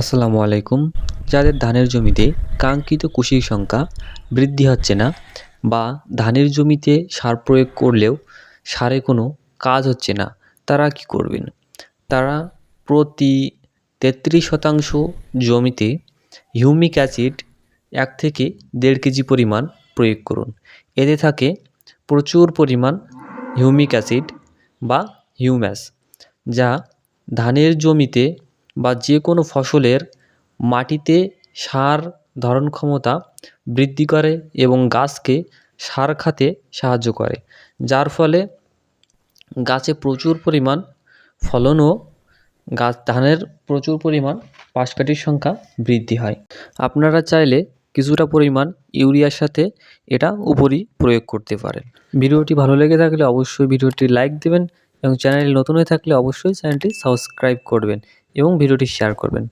আসসালামু আলাইকুম। যাদের ধানের জমিতে কাঙ্ক্ষিত কুশির সংখ্যা বৃদ্ধি হচ্ছে না বা ধানের জমিতে সার প্রয়োগ করলেও সারে কোনো কাজ হচ্ছে না, তারা কি করবেন? তারা প্রতি তেত্রিশ শতাংশ জমিতে হিউমিক অ্যাসিড এক থেকে দেড় কেজি পরিমাণ প্রয়োগ করুন। এতে থাকে প্রচুর পরিমাণ হিউমিক অ্যাসিড বা হিউম্যাস, যা ধানের জমিতে বা যে কোনো ফসলের মাটিতে সার ধারণ ক্ষমতা বৃদ্ধি করে এবং গাছকে সার খাতে সাহায্য করে, যার ফলে গাছে প্রচুর পরিমাণ ফলন ও গাছ ধানের প্রচুর পরিমাণ পাশকাঠির সংখ্যা বৃদ্ধি হয়। আপনারা চাইলে কিছুটা পরিমাণ ইউরিয়ার সাথে এটা উপরই প্রয়োগ করতে পারেন। ভিডিওটি ভালো লেগে থাকলে অবশ্যই ভিডিওটি লাইক দেবেন এবং চ্যানেল নতুন হয়ে থাকলে অবশ্যই চ্যানেলটি সাবস্ক্রাইব করবেন। এবং ভিডিওটি শেয়ার করবেন।